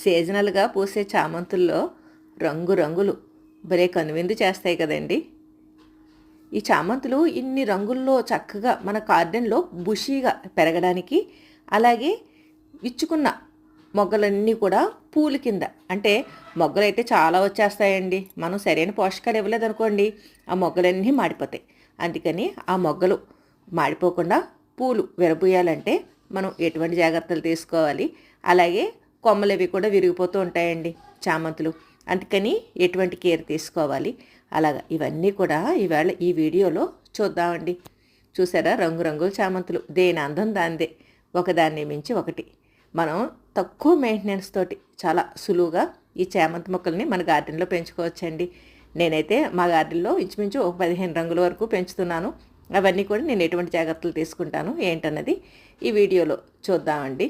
సీజనల్గా పూసే చామంతుల్లో రంగు రంగులు భలే కనువిందు చేస్తాయి కదండి. ఈ చామంతులు ఇన్ని రంగుల్లో చక్కగా మన గార్డెన్లో బుషీగా పెరగడానికి అలాగే విచ్చుకున్న మొగ్గలన్నీ కూడా పూలు కింద అంటే మొగ్గలు అయితే చాలా వచ్చేస్తాయండి. మనం సరైన పోషకాలు ఇవ్వలేదనుకోండి ఆ మొగ్గలన్నీ మాడిపోతాయి. అందుకని ఆ మొగ్గలు మాడిపోకుండా పూలు విరబూయాలంటే మనం ఎటువంటి జాగ్రత్తలు తీసుకోవాలి? అలాగే కొమ్మలు అవి కూడా విరిగిపోతూ ఉంటాయండి చామంతులు. అందుకని ఎటువంటి కేర్ తీసుకోవాలి. అలాగా ఇవన్నీ కూడా ఈవేళ ఈ వీడియోలో చూద్దామండి. చూసారా? రంగురంగుల చామంతులు. దేని అందం దాందే ఒకదాన్ని మించి ఒకటి. మనం తక్కువ మెయింటెనెన్స్ తోటి చాలా సులువుగా ఈ చామంతి మొక్కల్ని మన గార్డెన్లో పెంచుకోవచ్చండి. నేనైతే మా గార్డెన్లో ఇంచుమించు ఒక పదిహేను రంగుల వరకు పెంచుతున్నాను. అవన్నీ కూడా నేను ఎటువంటి జాగ్రత్తలు తీసుకుంటాను ఏంటన్నది ఈ వీడియోలో చూద్దామండి.